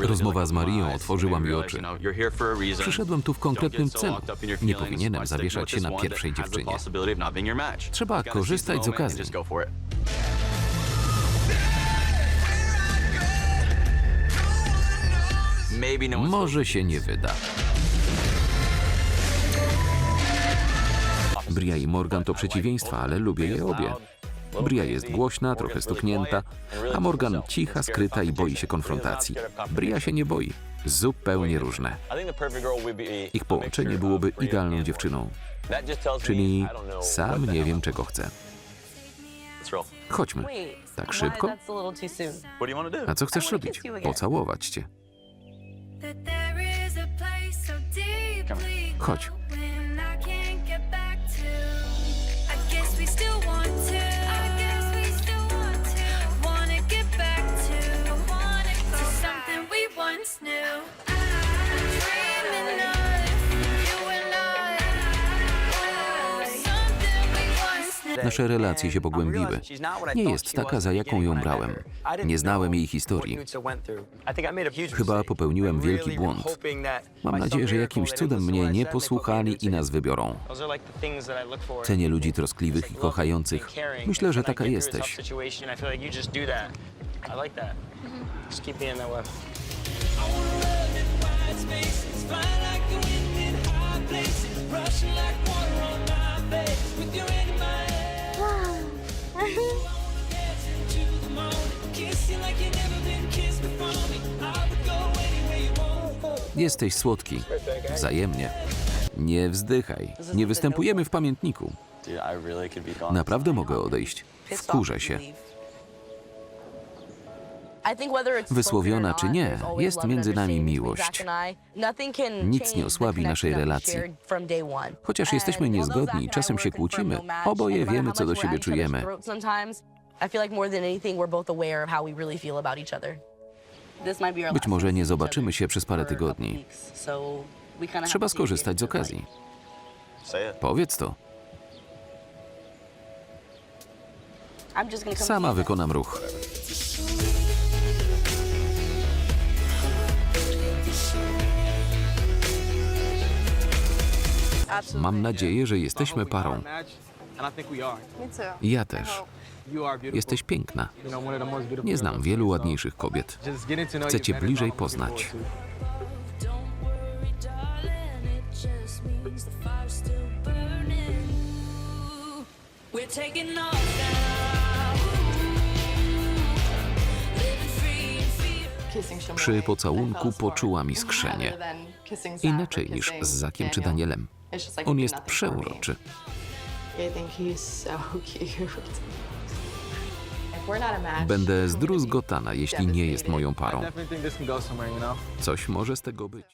Rozmowa z Marią otworzyła mi oczy. Przyszedłem tu w konkretnym celu. Nie powinienem zawieszać się na pierwszej dziewczynie. Trzeba korzystać z okazji. Może się nie wyda. Bria i Morgan to przeciwieństwa, ale lubię je obie. Bria jest głośna, trochę stuknięta, a Morgan cicha, skryta i boi się konfrontacji. Bria się nie boi. Zupełnie różne. Ich połączenie byłoby idealną dziewczyną. Czyli sam nie wiem, czego chcę. Chodźmy. Tak szybko? A co chcesz robić? Pocałować cię. Chodź. Nasze relacje się pogłębiły. Nie jest taka, za jaką ją brałem. Nie znałem jej historii. Chyba popełniłem wielki błąd. Mam nadzieję, że jakimś cudem mnie nie posłuchali i nas wybiorą. Cenię ludzi troskliwych i kochających. Myślę, że taka jesteś. Jesteś słodki. Wzajemnie. Nie wzdychaj. Nie występujemy w pamiętniku. Naprawdę mogę odejść. Wkurzę się. Wysłowiona czy nie, jest między nami miłość. Nic nie osłabi naszej relacji. Chociaż jesteśmy niezgodni, czasem się kłócimy, oboje wiemy, co do siebie czujemy. Być może nie zobaczymy się przez parę tygodni. Trzeba skorzystać z okazji. Powiedz to. Sama wykonam ruch. Mam nadzieję, że jesteśmy parą. Ja też. Jesteś piękna. Nie znam wielu ładniejszych kobiet. Chcę cię bliżej poznać. Przy pocałunku poczułam iskrzenie. Inaczej niż z Zakiem czy Danielem. On jest przeuroczy. Będę zdruzgotana, jeśli nie jest moją parą. Coś może z tego być.